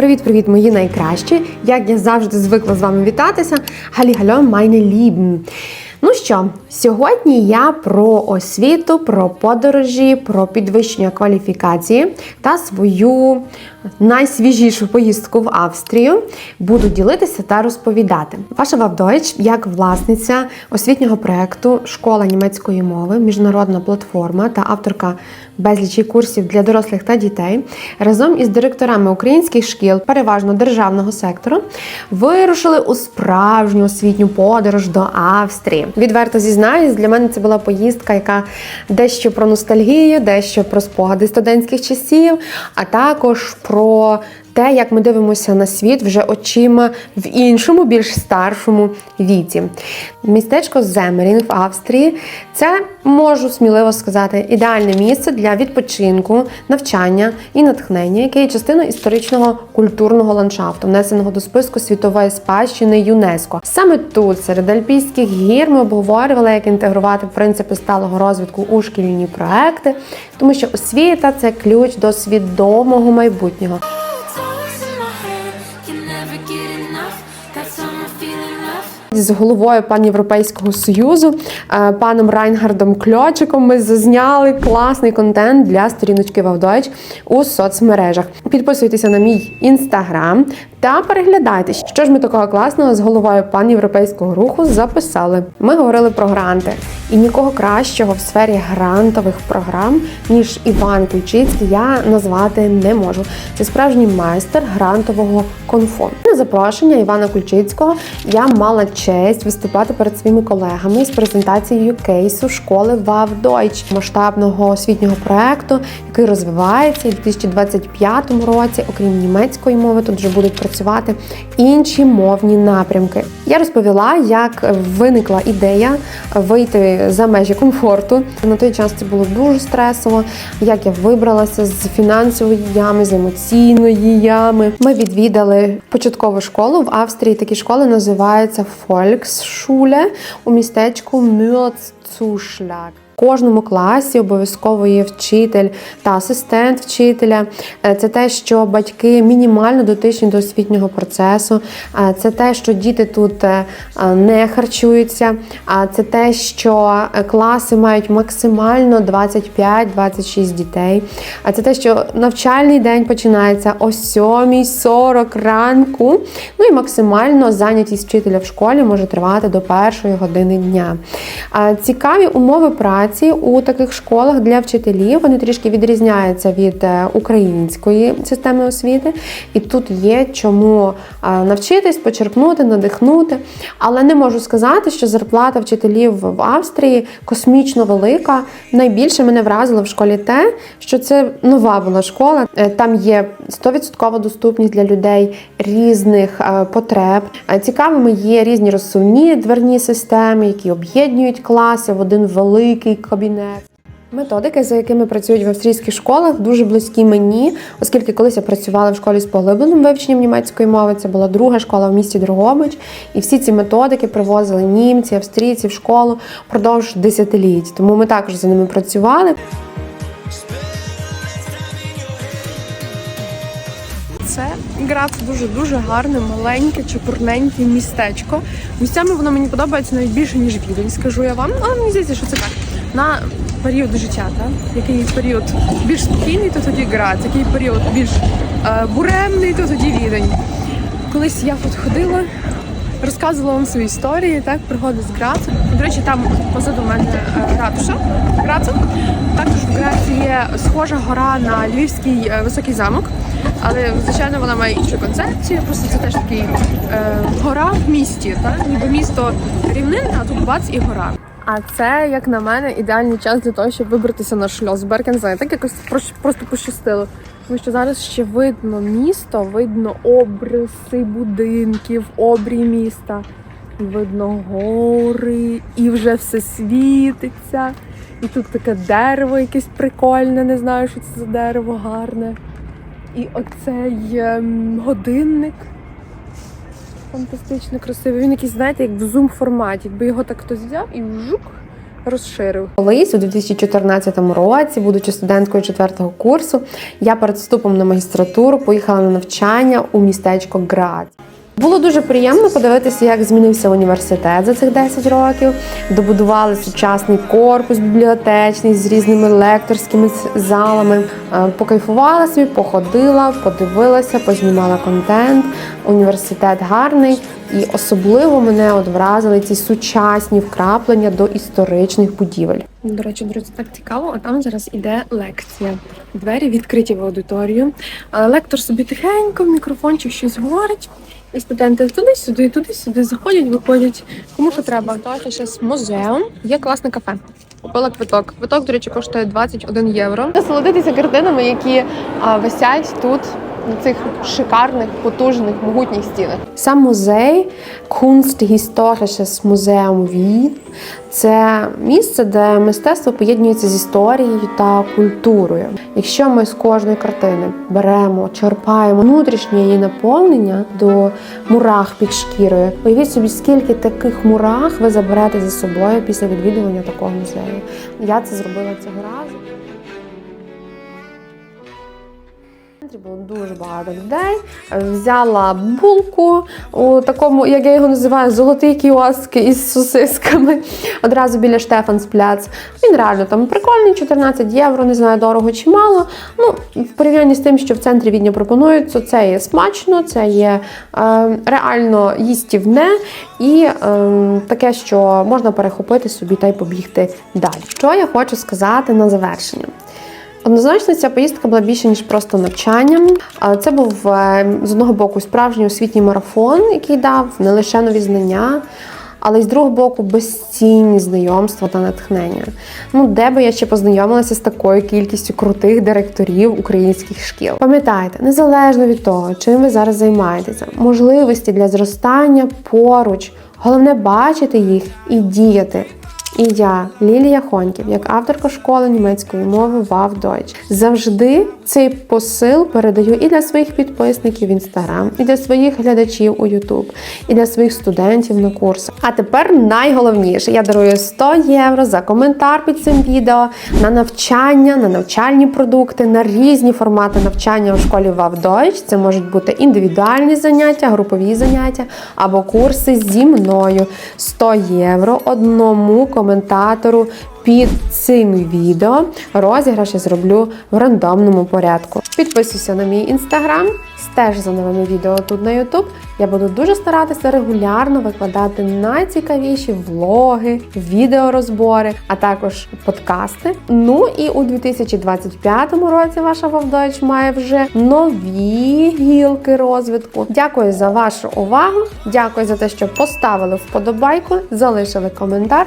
Привіт-привіт, мої найкращі! Як я завжди звикла з вами вітатися. Галі-гальо, meine Lieben! Ну що, сьогодні я про освіту, про подорожі, про підвищення кваліфікації та свою найсвіжішу поїздку в Австрію буду ділитися та розповідати. Ваша Вавдойч, як власниця освітнього проекту Школа німецької мови, міжнародна платформа та авторка безлічі курсів для дорослих та дітей, разом із директорами українських шкіл, переважно державного сектору, вирушили у справжню освітню подорож до Австрії. Відверто зізнаюсь, для мене це була поїздка, яка дещо про ностальгію, дещо про спогади студентських часів, а також про те, як ми дивимося на світ вже очима в іншому, більш старшому віці. Містечко Земерін в Австрії це можу сміливо сказати ідеальне місце для відпочинку, навчання і натхнення, яке є частиною історичного культурного ландшафту, внесеного до списку світової спадщини ЮНЕСКО. Саме тут, серед альпійських гір, ми обговорювали, як інтегрувати принципи сталого розвитку у шкільні проекти, тому що освіта це ключ до свідомого майбутнього. З головою панєвропейського союзу, е, паном Райнгардом Кльочиком, ми зазняли класний контент для сторіночки Вавдойч у соцмережах. Підписуйтеся на мій інстаграм та переглядайте, що ж ми такого класного з головою панєвропейського руху записали. Ми говорили про гранти, і нікого кращого в сфері грантових програм, ніж Іван Ключицький, я назвати не можу. Це справжній майстер грантового конфо. На запрошення Івана Кульчицького я мала честь виступати перед своїми колегами з презентацією кейсу школи Вавдойч масштабного освітнього проекту, який розвивається в 2025 році, окрім німецької мови, тут вже будуть працювати інші мовні напрямки. Я розповіла, як виникла ідея вийти за межі комфорту. На той час це було дуже стресово. Як я вибралася з фінансової ями, з емоційної ями. Ми відвідали початкову школу в Австрії. Такі школи називаються Volksschule у містечку Мюрцушляк. Кожному класі обов'язково є вчитель та асистент вчителя. Е, Це те, що батьки мінімально дотичні до освітнього процесу. Е, Це те, що діти тут е, не харчуються. Це те, що класи мають максимально 25-26 дітей. Це те, що навчальний день починається о 7.40 ранку. Ну і максимально зайнятість вчителя в школі може тривати до першої години дня. Цікаві умови праці у таких школах для вчителів вони трішки відрізняються від е, української системи освіти, і тут є чому е, навчитись, почерпнути, надихнути. Але не можу сказати, що зарплата вчителів в Австрії космічно велика. Найбільше мене вразило в школі те, що це нова була школа. Е, Там є 100% доступність для людей різних потреб. Цікавими є різні розсувні дверні системи, які об'єднують класи в один великий кабінет. Методики, за якими працюють в австрійських школах, дуже близькі мені, оскільки колись я працювала в школі з поглибленим вивченням німецької мови. Це була друга школа в місті Дрогобич, і всі ці методики привозили німці, австрійці в школу впродовж десятиліть. Тому ми також за ними працювали. Це Грац дуже дуже гарне, маленьке, чепурненьке містечко. Місцями воно мені подобається навіть більше, ніж Відень, скажу я вам. Але мені здається, що це так. На період життя, так? який період більш спокійний, то тоді Грац, який період більш е, буремний, то тоді Відень. Колись я тут ходила, розказувала вам свої історії, так, пригоди з Грацем. До речі, там позаду мене е, ратуша Грацу. Також в Граці є схожа гора на Львівський е, високий замок. Але звичайно вона має іншу концепцію. Просто це теж такий е, гора в місті, так ніби місто рівнинне, а тут бац і гора. А це, як на мене, ідеальний час для того, щоб вибратися на шльосберг. Я не так якось прос- просто пощастило. Тому що зараз ще видно місто, видно обриси будинків, обрій міста, видно гори, і вже все світиться. І тут таке дерево якесь прикольне, не знаю, що це за дерево гарне. І оцей годинник фантастично красивий. Він якийсь, знаєте, як в зум форматі. Якби його так хтось взяв і жук розширив. Колись у 2014 році, будучи студенткою четвертого курсу, я перед вступом на магістратуру поїхала на навчання у містечко Грац. Було дуже приємно подивитися, як змінився університет за цих 10 років. Добудували сучасний корпус бібліотечний з різними лекторськими залами. Е, Покайфувала собі, походила, подивилася, познімала контент. Університет гарний, і особливо мене от вразили ці сучасні вкраплення до історичних будівель. До речі, друзі, так цікаво. А там зараз іде лекція. Двері відкриті в аудиторію. Лектор собі тихенько в мікрофончик щось говорить. І студенти туди-сюди, туди-сюди заходять, виходять. Кому що треба. З музеум. Є класне кафе. Купила квиток. Квиток, до речі, коштує 21 євро. Насолодитися картинами, які а, висять тут цих шикарних, потужних, могутніх стінах. Сам музей Kunsthistorisches Museum Wien – це місце, де мистецтво поєднується з історією та культурою. Якщо ми з кожної картини беремо, черпаємо внутрішнє її наповнення до мурах під шкірою, уявіть собі, скільки таких мурах ви заберете за собою після відвідування такого музею. Я це зробила цього разу. Було дуже багато людей. Взяла булку у такому, як я його називаю, золотий кіоск із сосисками. Одразу біля Штефанспляц. Він реально там прикольний, 14 євро, не знаю, дорого чи мало. Ну, в порівнянні з тим, що в центрі Відня пропонують, це є смачно, це є е, реально їстівне і е, таке, що можна перехопити собі та й побігти далі. Що я хочу сказати на завершення? Однозначно, ця поїздка була більше ніж просто навчанням. Це був е, з одного боку справжній освітній марафон, який дав не лише нові знання, але й з другого боку безцінні знайомства та натхнення. Ну, де би я ще познайомилася з такою кількістю крутих директорів українських шкіл. Пам'ятайте, незалежно від того, чим ви зараз займаєтеся, можливості для зростання поруч. Головне бачити їх і діяти. І я, Лілія Хоньків, як авторка школи німецької мови Вав Deutsch, завжди цей посил передаю і для своїх підписників в інстаграм, і для своїх глядачів у Ютуб, і для своїх студентів на курсах. А тепер найголовніше: я дарую 100 євро за коментар під цим відео на навчання, на навчальні продукти, на різні формати навчання у школі Вав Deutsch. Це можуть бути індивідуальні заняття, групові заняття або курси зі мною. 100 євро одному коментатору під цим відео. Розіграш я зроблю в рандомному порядку. Підписуйся на мій інстаграм, стеж за новими відео тут на Ютуб. Я буду дуже старатися регулярно викладати найцікавіші влоги, відеорозбори, а також подкасти. Ну і у 2025 році ваша Вавдойч має вже нові гілки розвитку. Дякую за вашу увагу. Дякую за те, що поставили вподобайку, залишили коментар.